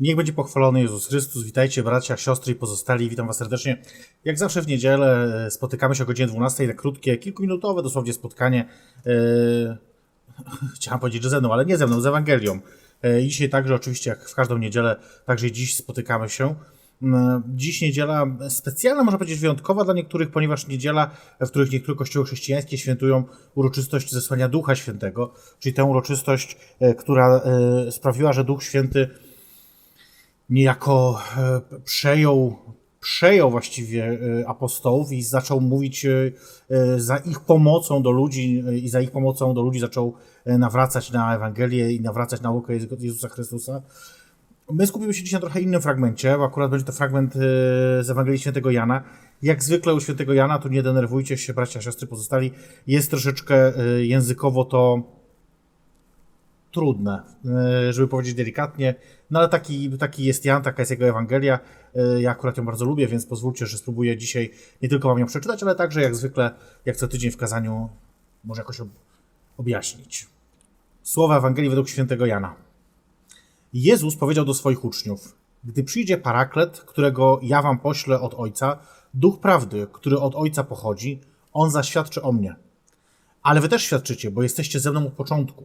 Niech będzie pochwalony Jezus Chrystus. Witajcie bracia, siostry i pozostali. Witam Was serdecznie. Jak zawsze w niedzielę e, spotykamy się o godzinie 12 na krótkie, kilkuminutowe dosłownie spotkanie. E, chciałem powiedzieć, że ze mną, ale nie ze mną, z Ewangelią. I dzisiaj także oczywiście, jak w każdą niedzielę, także dziś spotykamy się. Mm, Dziś niedziela specjalna, można powiedzieć wyjątkowa dla niektórych, ponieważ niedziela, w których niektóre kościoły chrześcijańskie świętują uroczystość zesłania Ducha Świętego, czyli tę uroczystość, która sprawiła, że Duch Święty niejako e, przejął, przejął właściwie e, apostołów i zaczął mówić e, za ich pomocą do ludzi i za ich pomocą do ludzi zaczął nawracać na Ewangelię i nawracać naukę Jezu- Jezusa Chrystusa. My skupimy się dzisiaj na trochę innym fragmencie, bo akurat będzie to fragment z Ewangelii Świętego Jana. Jak zwykle u Świętego Jana, tu nie denerwujcie się, bracia, siostry pozostali, jest troszeczkę językowo to trudne, e, żeby powiedzieć delikatnie, no ale taki, taki jest Jan, taka jest jego Ewangelia. E, Ja akurat ją bardzo lubię, więc pozwólcie, że spróbuję dzisiaj nie tylko wam ją przeczytać, ale także jak zwykle, jak co tydzień w kazaniu, może jakoś ob- objaśnić. Słowa Ewangelii według świętego Jana. Jezus powiedział do swoich uczniów: Gdy przyjdzie paraklet, którego ja wam poślę od Ojca, duch prawdy, który od Ojca pochodzi, on zaświadczy o mnie. Ale wy też świadczycie, bo jesteście ze mną od początku.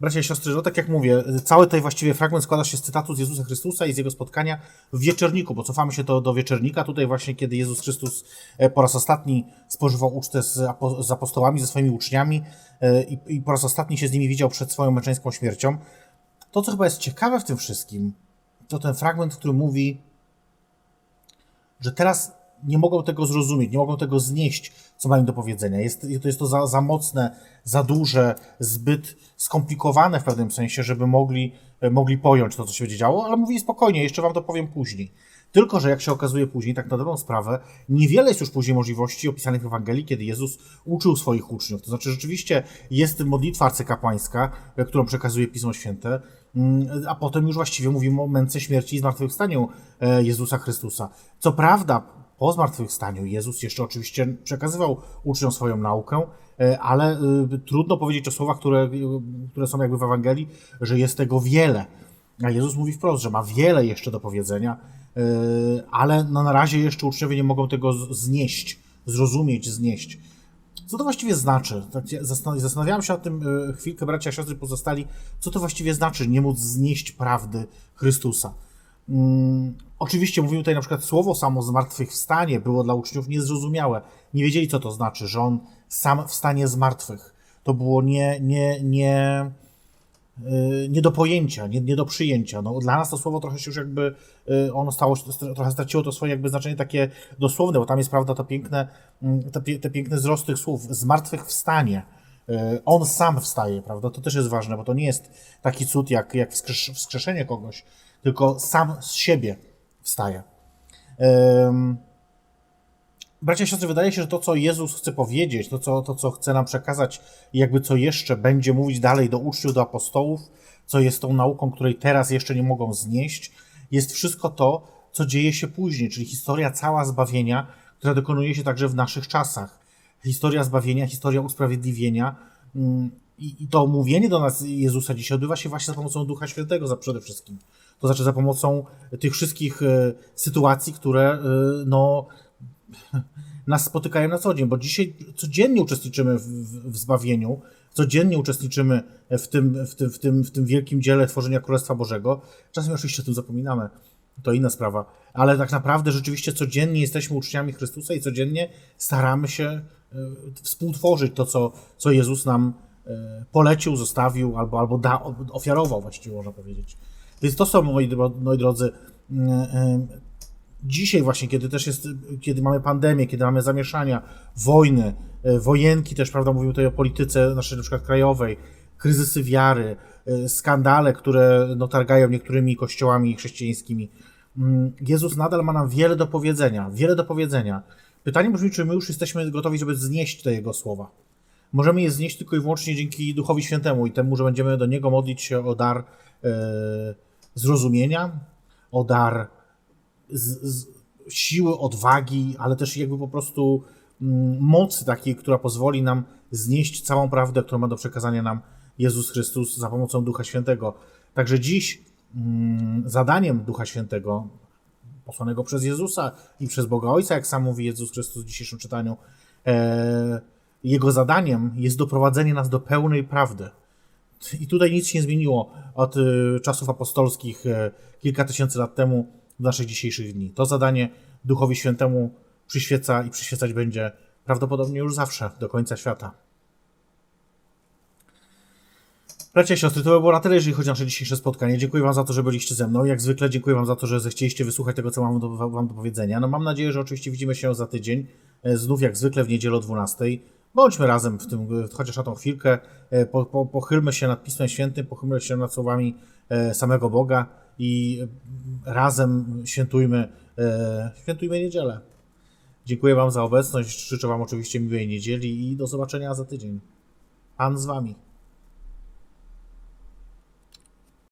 Bracia i siostry, no tak jak mówię, cały tutaj właściwie fragment składa się z cytatu z Jezusa Chrystusa i z jego spotkania w wieczerniku, bo cofamy się to do wieczernika, tutaj właśnie kiedy Jezus Chrystus e, po raz ostatni spożywał ucztę z apostołami, ze swoimi uczniami e, i, i po raz ostatni się z nimi widział przed swoją męczeńską śmiercią. To, co chyba jest ciekawe w tym wszystkim, to ten fragment, który mówi, że teraz nie mogą tego zrozumieć, nie mogą tego znieść, co mają do powiedzenia. Jest jest to za, za mocne, za duże, zbyt skomplikowane w pewnym sensie, żeby mogli, e, mogli pojąć to, co się będzie działo, ale mówi spokojnie, jeszcze wam to powiem później. Tylko, że jak się okazuje później, tak na dobrą sprawę, niewiele jest już później możliwości opisanych w Ewangelii, kiedy Jezus uczył swoich uczniów. To znaczy, rzeczywiście jest modlitwa arcykapłańska, e, którą przekazuje Pismo Święte, mm, a potem już właściwie mówimy o męce śmierci i zmartwychwstaniu e, Jezusa Chrystusa. Co prawda, po zmartwychwstaniu Jezus jeszcze oczywiście przekazywał uczniom swoją naukę, e, ale y, trudno powiedzieć o słowach, które, y, które są jakby w Ewangelii, że jest tego wiele. A Jezus mówi wprost, że ma wiele jeszcze do powiedzenia, ale no na razie jeszcze uczniowie nie mogą tego znieść, zrozumieć, znieść. Co to właściwie znaczy? Tak Zastanawiałem się o tym chwilkę, bracia, siostry pozostali, co to właściwie znaczy nie móc znieść prawdy Chrystusa. Mm, oczywiście mówimy tutaj na przykład słowo samo zmartwychwstanie było dla uczniów niezrozumiałe. Nie wiedzieli, co to znaczy, że on sam wstanie z martwych. To było nie, nie, nie, y, nie do pojęcia, nie, nie do przyjęcia. No, dla nas to słowo trochę się już jakby, y, ono stało, trochę straciło to swoje jakby znaczenie takie dosłowne, bo tam jest, prawda, to piękne, mm, te, te piękne wzrost tych słów. Zmartwychwstanie. Y, On sam wstaje, prawda? To też jest ważne, bo to nie jest taki cud jak, jak wskrzesz, wskrzeszenie kogoś, tylko sam z siebie wstaje. Ym, Bracia i siostry, wydaje się, że to, co Jezus chce powiedzieć, to co, to, co chce nam przekazać, jakby co jeszcze będzie mówić dalej do uczniów, do apostołów, co jest tą nauką, której teraz jeszcze nie mogą znieść, jest wszystko to, co dzieje się później, czyli historia cała zbawienia, która dokonuje się także w naszych czasach. Historia zbawienia, historia usprawiedliwienia. mm, I, I to mówienie do nas Jezusa dzisiaj odbywa się właśnie za pomocą Ducha Świętego za przede wszystkim. To znaczy za pomocą tych wszystkich e, sytuacji, które e, no, nas spotykają na co dzień, bo dzisiaj codziennie uczestniczymy w, w, w zbawieniu, codziennie uczestniczymy w tym, w, tym, w, tym, w tym wielkim dziele tworzenia Królestwa Bożego. Czasem oczywiście o tym zapominamy, to inna sprawa, ale tak naprawdę rzeczywiście codziennie jesteśmy uczniami Chrystusa i codziennie staramy się współtworzyć to, co, co Jezus nam e, polecił, zostawił albo, albo da, ofiarował właściwie, można powiedzieć. Więc to są, moi, moi drodzy, em, dzisiaj właśnie, kiedy też jest, kiedy mamy pandemię, kiedy mamy zamieszania, wojny, e, wojenki też, prawda, mówimy tutaj o polityce naszej na przykład krajowej, kryzysy wiary, e, skandale, które no, targają niektórymi kościołami chrześcijańskimi. Jezus nadal ma nam wiele do powiedzenia, wiele do powiedzenia. Pytanie brzmi, czy my już jesteśmy gotowi, żeby znieść te Jego słowa. Możemy je znieść tylko i wyłącznie dzięki Duchowi Świętemu i temu, że będziemy do Niego modlić się o dar e, zrozumienia, o dar z, z, siły, odwagi, ale też jakby po prostu mm, mocy takiej, która pozwoli nam znieść całą prawdę, którą ma do przekazania nam Jezus Chrystus za pomocą Ducha Świętego. Także dziś mm, zadaniem Ducha Świętego, posłanego przez Jezusa i przez Boga Ojca, jak sam mówi Jezus Chrystus w dzisiejszym czytaniu, e, jego zadaniem jest doprowadzenie nas do pełnej prawdy. I tutaj nic się nie zmieniło od y, czasów apostolskich y, kilka tysięcy lat temu do naszych dzisiejszych dni. To zadanie Duchowi Świętemu przyświeca i przyświecać będzie prawdopodobnie już zawsze, do końca świata. Bracia i siostry, to by było na tyle, jeżeli chodzi o nasze dzisiejsze spotkanie. Dziękuję Wam za to, że byliście ze mną. Jak zwykle dziękuję Wam za to, że zechcieliście wysłuchać tego, co mam do, Wam do powiedzenia. No mam nadzieję, że oczywiście widzimy się za tydzień, e, znów jak zwykle w niedzielę o 12. Bądźmy razem w tym, chociaż na tą chwilkę, e, po, po, pochylmy się nad Pismem Świętym, pochylmy się nad słowami e, samego Boga i e, razem świętujmy, e, świętujmy niedzielę. Dziękuję Wam za obecność, życzę Wam oczywiście miłej niedzieli i do zobaczenia za tydzień. Pan z Wami.